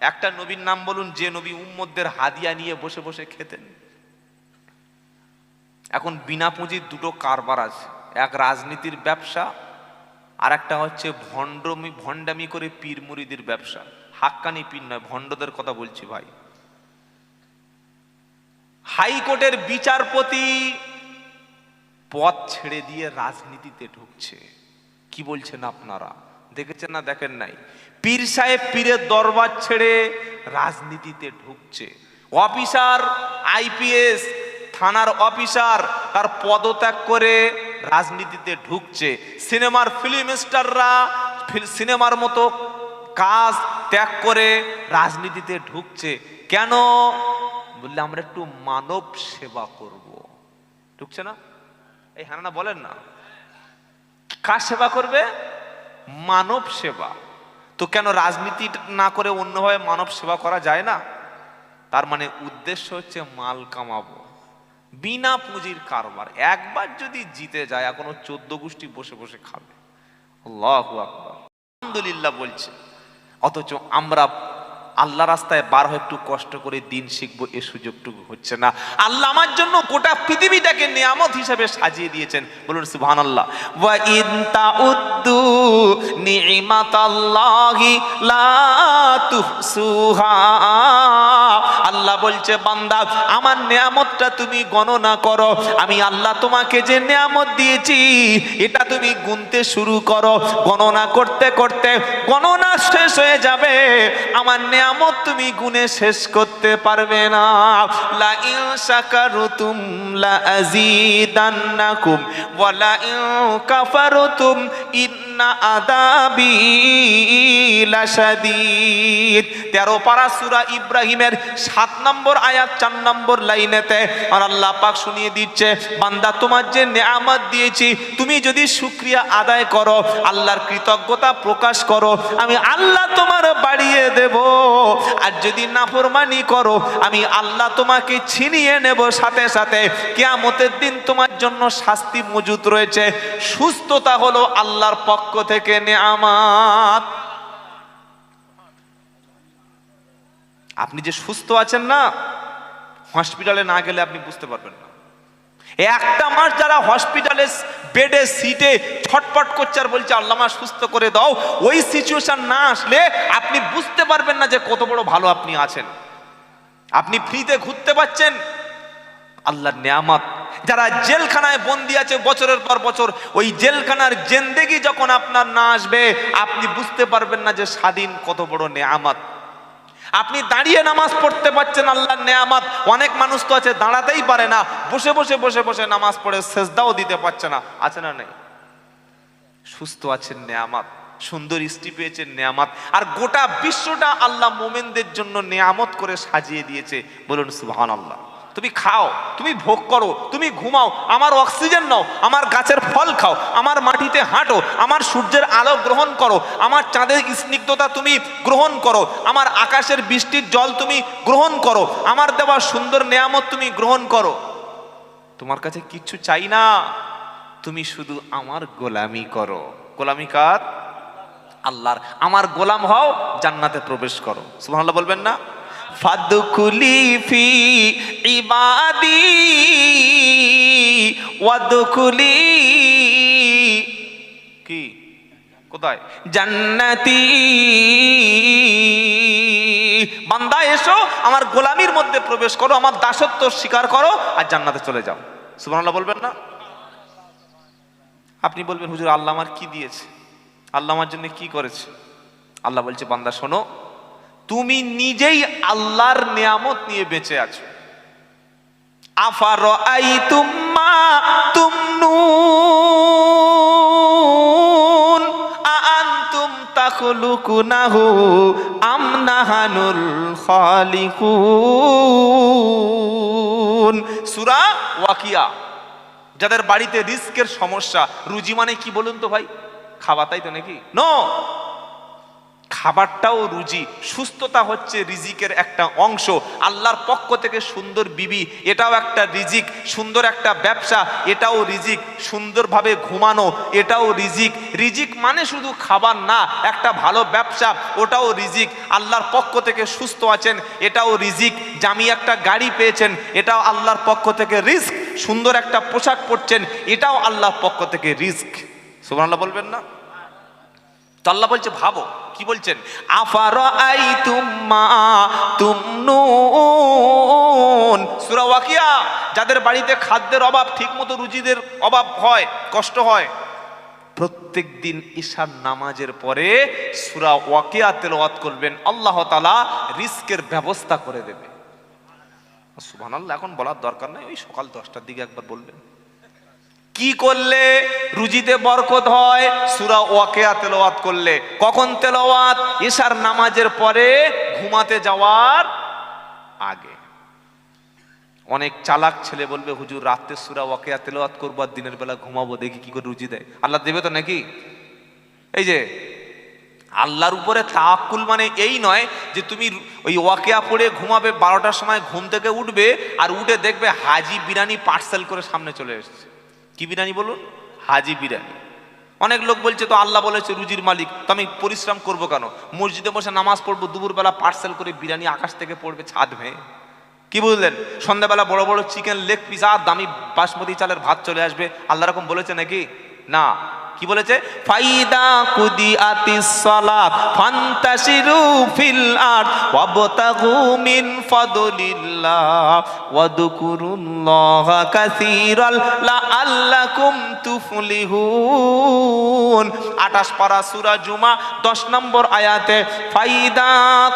একটা নবীর নাম বলুন, যে নবী উম্মদের হাদিয়া নিয়ে বসে বসে খেতেন। এখন বিনা পুঁজির দুটো কারবার আছে। এক রাজনীতির ব্যবসা আর একটা হচ্ছে ভণ্ডমি, ভণ্ডামি করে পীর মুরিদের ব্যবসা। হাক্কানি পীর নয়, ভণ্ডদের কথা বলছি ভাই। হাইকোর্টের বিচারপতি পথ ছেড়ে দিয়ে রাজনীতিতে ঢুকছে। কি বলছেন আপনারা? দেখেছেন না, দেখেন নাই? পীর সাহেব পীরের দরবার ছেড়ে রাজনীতিতে ঢুকছে। অফিসার, আইপিএস, থানার অফিসার তার পদত্যাগ করে রাজনীতিতে ঢুকছে। সিনেমার ফিল্ম স্টাররা সিনেমার মতো কাজ ত্যাগ করে রাজনীতিতে ঢুকছে। কেন? বললে, আমরা একটু মানব সেবা করব। ঢুকছে না? এই হ্যাঁ বলেন না। কার সেবা করবে? মানব সেবা। তো কেন রাজনীতি না করে অন্যভাবে মানব সেবা করা যায় না? তার মানে উদ্দেশ্য হচ্ছে মাল কামাবো। বিনা পুঁজির কারবার। একবার যদি জিতে যায়, এখনও চোদ্দ গোষ্ঠী বসে বসে খাবে। আলহামদুলিল্লাহ বলছে। অথচ আমরা আল্লাহ রাস্তায় বার হয় একটু কষ্ট করে দিন শিখব, এ সুযোগটুকু হচ্ছে না। আল্লাহ আমার জন্য গোটা পৃথিবীটাকে নিয়ামত হিসেবে সাজিয়ে দিয়েছেন। বলুন সুহান আল্লাহ ওয়া আল্লাহ বলছে, বান্দা, আমার নিয়ামতটা তুমি গণনা করো। আমি আল্লাহ তোমাকে যে নিয়ামত দিয়েছি, এটা তুমি গুনতে শুরু করো। গণনা করতে করতে গণনা শেষ হয়ে যাবে। আমার নিয়ামত তুমি গুনে শেষ করতে পারবে না। লা ইন শাকারতুম লা আযীদান্নাকুম ওয়া লা ইন কাফারতুম, ইন্না আযাবি লাশাদীদ। 13 পারা সূরা ইব্রাহিমের 7 নম্বর আয়াত, চার নম্বর লাইনেতে। আর আল্লাহ পাক শুনিয়ে দিচ্ছে, বান্দা, তোমার যে নিয়ামত দিয়েছি, তুমি যদি শুকরিয়া আদায় করো, আল্লাহর কৃতজ্ঞতা প্রকাশ করো, আমি আল্লাহ তোমার বাড়িয়ে দেব। আর যদি নাফরমানি করো, আমি আল্লাহ তোমাকে ছিনিয়ে নেব সাথে সাথে। কেয়ামতের দিন তোমার জন্য শাস্তি মজুত রয়েছে। সুস্থতা হলো আল্লাহর পক্ষ থেকে নেয়ামাত। আপনি যে সুস্থ আছেন না হসপিটালে না গেলে আপনি বুঝতে পারবেন না। একটা মাস যারা হসপিটালে বেডে সিটে ছটপট করছে আর বলছে, আল্লাহ মা সুস্থ করে দাও। ওই সিচুয়েশন না আসলে আপনি বুঝতে পারবেন না যে কত বড় ভালো আপনি আছেন। আপনি ফ্রিতে ঘুরতে পাচ্ছেন আল্লাহর নিয়ামত। যারা জেলখানায় বন্দি আছে বছরের পর বছর, ওই জেলখানার জেন্দেগি যখন আপনার না আসবে, আপনি বুঝতে পারবেন না যে স্বাধীন কত বড় নেয়ামত। আপনি দাঁড়িয়ে নামাজ পড়তে পারছেন আল্লাহর নেয়ামাত। অনেক মানুষ তো আছে, দাঁড়াতেই পারে না। বসে বসে বসে বসে নামাজ পড়ে সেজদাও দিতে পারছে না। আছে না নেই? সুস্থ আছেন নেয়ামাত, সুন্দর স্ত্রী পেয়েছেন নেয়ামাত, আর গোটা বিশ্বটা আল্লাহ মোমেনদের জন্য নেয়ামত করে সাজিয়ে দিয়েছে। বলুন সুবহান আল্লাহ তুমি খাও, তুমি ভোগ করো, তুমি ঘুমাও, আমার অক্সিজেন নাও, আমার গাছের ফল খাও, আমার মাটিতে হাঁটো, আমার সূর্যের আলো গ্রহণ করো, আমার চাঁদের স্নিগ্ধতা তুমি গ্রহণ করো, আমার আকাশের বৃষ্টির জল তুমি গ্রহণ করো, আমার দেওয়া সুন্দর নেয়ামত তুমি গ্রহণ করো। তোমার কাছে কিচ্ছু চাই না, তুমি শুধু আমার গোলামি করো। গোলামি কার? আল্লাহর। আমার গোলাম হও, জান্নাতে প্রবেশ করো। সুবহানাল্লাহ বলবেন না? ফাদুকুলি ফি ইবাদি ওয়াদুকুলি কি? কোথায়? জান্নাতি। বান্দা, এসো, আমার গোলামির মধ্যে প্রবেশ করো, আমার দাসত্ব স্বীকার করো আর জান্নাতে চলে যাও। সুবহানাল্লাহ বলবেন না? আপনি বলবেন, হুজুর, আল্লাহ আমার কি দিয়েছে? আল্লাহ আমার জন্য কি করেছে? আল্লাহ বলছে, বান্দা, শোনো তুমি নিজেই আল্লাহর নিয়ামত নিয়ে বেঁচে আছো। আফার আই তুম্মা তুমনুন? আনতুম তাখলুকুনাহু আম নাহানুল খালিকুন? সূরা ওয়াকিয়া। যাদের বাড়িতে রিস্কের সমস্যা, রুজি মানে কি বলুন তো ভাই? খাওয়া তাই তো নাকি? নো খাবারটাও রুজি, সুস্থতা হচ্ছে রিজিকের একটা অংশ। আল্লাহর পক্ষ থেকে সুন্দর বিবি, এটাও একটা রিজিক, সুন্দর একটা ব্যবসা, এটাও রিজিক, সুন্দরভাবে ঘুমানো, এটাও রিজিক। রিজিক মানে শুধু খাবার না, একটা ভালো ব্যবসা, ওটাও রিজিক। আল্লাহর পক্ষ থেকে সুস্থ আছেন, এটাও রিজিক। জামি একটা গাড়ি পেয়েছেন, এটাও আল্লাহর পক্ষ থেকে রিস্ক সুন্দর একটা পোশাক পরছেন, এটাও আল্লাহর পক্ষ থেকে রিস্ক সুবহানাল্লাহ বলবেন না? তো আল্লাহ বলছে, ভাবো, কি বলছেন? আফার আই তুম্মা তুমনুন। সূরা ওয়াকিয়া, যাদের বাড়িতে খাদ্যের অভাব, ঠিকমতো রুজিদের অভাব হয়, কষ্ট হয়, প্রত্যেক দিন ঈশার নামাজের পরে সুরা ওয়াকিয়া তেলাওয়াত করবেন। আল্লাহ তালা রিস্কের ব্যবস্থা করে দেবে। সুবহানাল্লাহ, এখন বলার দরকার নাই, ওই সকাল দশটার দিকে একবার বলবেন। কি করলে রুজিতে বরকত হয়? সুরা ওয়াকেয়া তেলাওয়াত করলে। কখন তেলাওয়াত? ঈশার নামাজের পরে ঘুমাতে যাওয়ার আগে। অনেক চালাক ছেলে বলবে, হুজুর, রাতে সুরা ওয়াকেয়া তেলাওয়াত করব আর দিনের বেলা ঘুমাবো, দেখি কি করে রুজি দেয়। আল্লাহ দেবে তো নাকি? এই যে, আল্লাহর উপরে তাওয়াক্কুল মানে এই নয় যে তুমি ওই ওয়াকেয়া পড়ে ঘুমাবে, বারোটার সময় ঘুম থেকে উঠবে আর উঠে দেখবে হাজি বিরানি পার্সেল করে সামনে চলে এসেছে। কি বিরিয়ানি বলুন? হাজি বিরিয়ানি। অনেক লোক বলছে, তো আল্লাহ বলেছে রুজির মালিক, তো আমি পরিশ্রম করব কেন? মসজিদে বসে নামাজ পড়ব, দুপুরবেলা পার্সেল করে বিরিয়ানি আকাশ থেকে পড়বে, ছাদ ভেঙে। কি বুঝলেন? সন্ধ্যাবেলা বড় বড় চিকেন লেগ পিস আর দামি বাসমতি চালের ভাত চলে আসবে। আল্লাহ রকম বলেছে নাকি? না। কি বলেছে? ফাইদা কুদি আতিস সালাত ফান্তাশিরু ফিল আরদ ওয়াবতাগু মিন ফাদলিল্লাহ ওয়াদকুরুল্লাহা কাসীরাল লাআল্লাকুম তুফলিহুন। 28 পারা সূরা জুমা 10 নম্বর আয়াতে, ফাইদা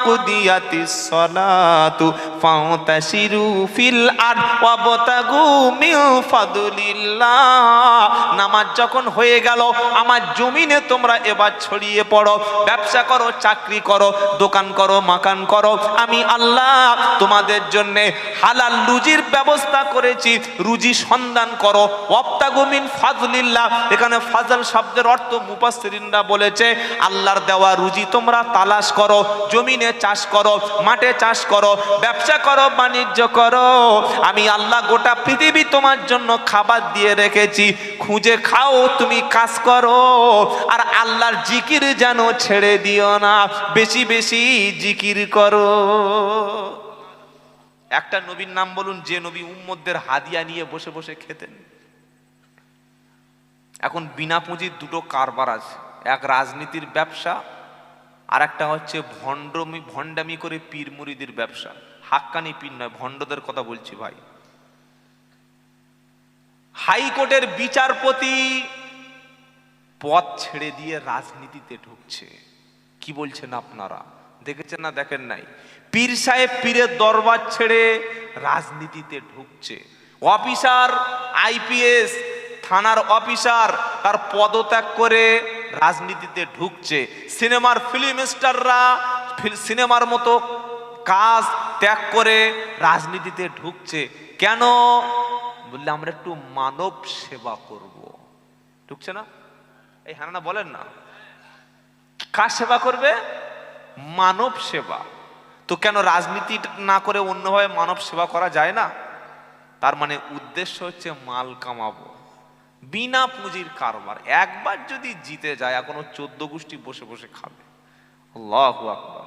কুদিয়াতিস সালাতু ফান্তাশিরু ফিল আরদ ওয়াবতাগু মিন ফাদলিল্লাহ। নামাজ যখন হয়ে গেল আমার জমিনে তোমরা এবার ছড়িয়ে পড়ো। ব্যবসা করো, চাকরি করো, দোকান করো, মাকান করো। আমি আল্লাহ তোমাদের জন্য হালাল রুজির ব্যবস্থা করেছি। রুজি সন্ধান করো। অপ্তাগুমিন ফাজলিল্লাহ। এখানে ফাজল শব্দের অর্থ মুপাসসিরিনরা বলেছে, আল্লাহর দেওয়া রুজি তোমরা তালাশ করো, জমিনে চাষ করো, মাঠে চাষ করো, ব্যবসা করো, বাণিজ্য করো। আমি আল্লাহ গোটা পৃথিবী তোমার জন্য খাবার দিয়ে রেখেছি। খুঁজে খাও, তুমি কাজ করো। আর আল্লাহর জিকির যেন ছেড়ে দিও না, বেশি বেশি জিকির করো। একটা নবীর নাম বলুন, যে নবী উম্মদের হাদিয়া নিয়ে বসে বসে খেতেন। এখন বিনা পুঁজির দুটো কারবার আছে। এক রাজনীতির ব্যবসা, আর একটা হচ্ছে ভণ্ডমি, ভণ্ডামি করে পীর মুরিদির ব্যবসা। হাক্কানি পীর নয়, ভণ্ডদের কথা বলছি ভাই। হাইকোর্টের বিচারপতি পথ ছেড়ে দিয়ে রাজনীতিতে ঢুকছে। কি বলছেন আপনারা? দেখেছেন না, দেখেন নাই? পীর সাহেব পীরের দরবার ছেড়ে রাজনীতিতে ঢুকছে। অফিসার, আইপিএস, থানার অফিসার তার পদত্যাগ করে রাজনীতিতে ঢুকছে। সিনেমার ফিল্ম স্টাররা সিনেমার মতো কাজ ত্যাগ করে রাজনীতিতে ঢুকছে। কেন? বললে আমরা একটু মানব সেবা করব। ঢুকছে না? এই হানানা বলেন না। কার সেবা করবে? মানব সেবা। তো কেন রাজনীতি না করে অন্যভাবে মানব সেবা করা যায় না? তার মানে উদ্দেশ্য হচ্ছে মাল কামাবো। বিনা পুঁজির কারবার। একবার যদি জিতে যায় এখনও চোদ্দ গোষ্ঠী বসে বসে খাবে। আল্লাহ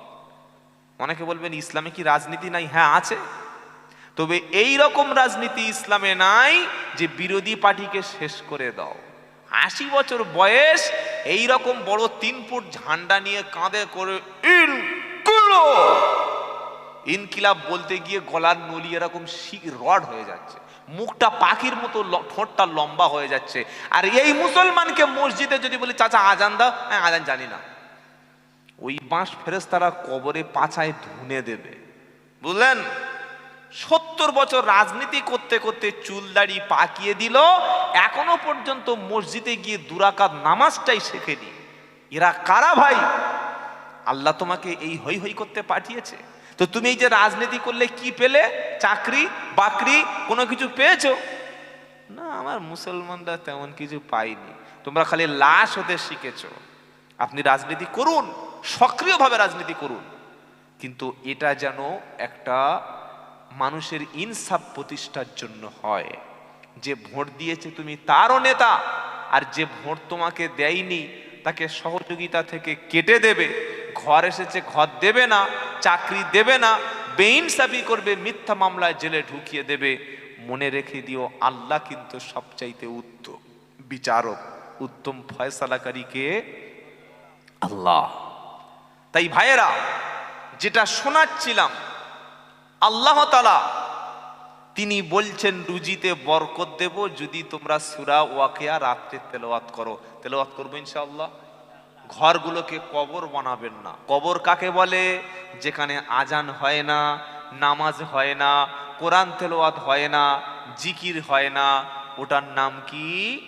অনেকে বলবেন, ইসলামে কি রাজনীতি নাই? হ্যাঁ আছে। তবে এই রকম রাজনীতি ইসলামে নাই যে বিরোধী পার্টিকে শেষ করে দাও। আশি বছর বয়স এই রকম বড় তিন ফুট ঝান্ডা নিয়ে কাঁধে করে ইনকিলাব বলতে গিয়ে গলার নলি এরকম রড হয়ে যাচ্ছে। মুখটা পাখির মতো ঠোঁটটা লম্বা হয়ে যাচ্ছে। আর এই মুসলমানকে মসজিদে যদি বলি, চাচা, আজান দাও? হ্যাঁ আজান জানি না। ওই বাঁশ ফেরেস তারা কবরে পাছায় ধুনে দেবে। বুঝলেন? সত্তর বছর রাজনীতি করতে করতে চুল দাড়ি পাকিয়ে দিল। এখনও পর্যন্ত মসজিদে গিয়ে দুরাকাত নামাজটাই শেখেনি। এরা কারা ভাই? আল্লাহ তোমাকে এই হই হই করতে পাঠিয়েছে। তো তুমি এই যে রাজনীতি করলে কি পেলে? চাকরি, বাকরি, কোনো কিছু পেয়েছ? না, আমার মুসলমানরা তেমন কিছু পাইনি তোমরা খালি লাশ হতে শিখেছো। আপনি রাজনীতি করুন, সক্রিয়ভাবে রাজনীতি করুন। কিন্তু এটা যেন একটা মানুষের ইনসাফ প্রতিষ্ঠার জন্য হয়। যে ভোট দিয়েছে তুমি তারও নেতা, আর যে ভোট তোমাকে দেয়নি, তাকে সহযোগিতা থেকে কেটে দেবে। ঘর এসেছে, ঘর দেবে না, চাকরি দেবে না, বেইনসাফি করবে, মিথ্যা মামলায় জেলে ঢুকিয়ে দেবে। মনে রেখে দিও, আল্লাহ কিন্তু সবচাইতে উত্তম বিচারক, উত্তম ফয়সালাকারীকে আল্লাহ। তাই ভাইয়েরা, যেটা শোনাচ্ছিলাম আল্লাহ তালা তিনি বলছেন, রুজিতে বরকত দেব যদি তোমরা সুরা ওয়াকিয়া রাত্রে তেলাওয়াত করো। তেলাওয়াত করব ইনশাআল্লাহ? ঘরগুলোকে কবর বানাবেন না। কবর কাকে বলে? যেখানে আজান হয় না, নামাজ হয় না, কোরআন তেলাওয়াত হয় না, জিকির হয় না। ওটার নাম কি?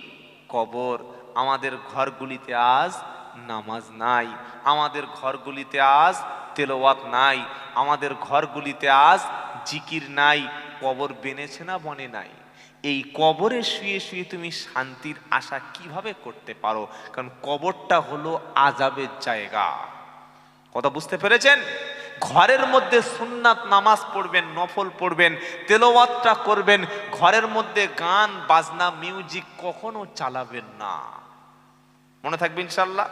কবর। আমাদের ঘরগুলিতে আজ নামাজ নাই। আমাদের ঘরগুলিতে আজ তেলাওয়াত নাই, আমাদের ঘরগুলিতে আজ জিকির নাই, কবর বেনেছে না বনে নাই। এই কবরে শুয়ে শুয়ে তুমি শান্তির আশা কীভাবে করতে পারো? কারণ কবরটা হলো আজাবের জায়গা। কথা বুঝতে পেরেছেন? ঘরের মধ্যে সুন্নাত নামাজ পড়বেন, নফল পড়বেন, তেলাওয়াতটা করবেন, ঘরের মধ্যে গান, বাজনা, মিউজিক কখনো চালাবেন না। মনে থাকবে ইনশাল্লাহ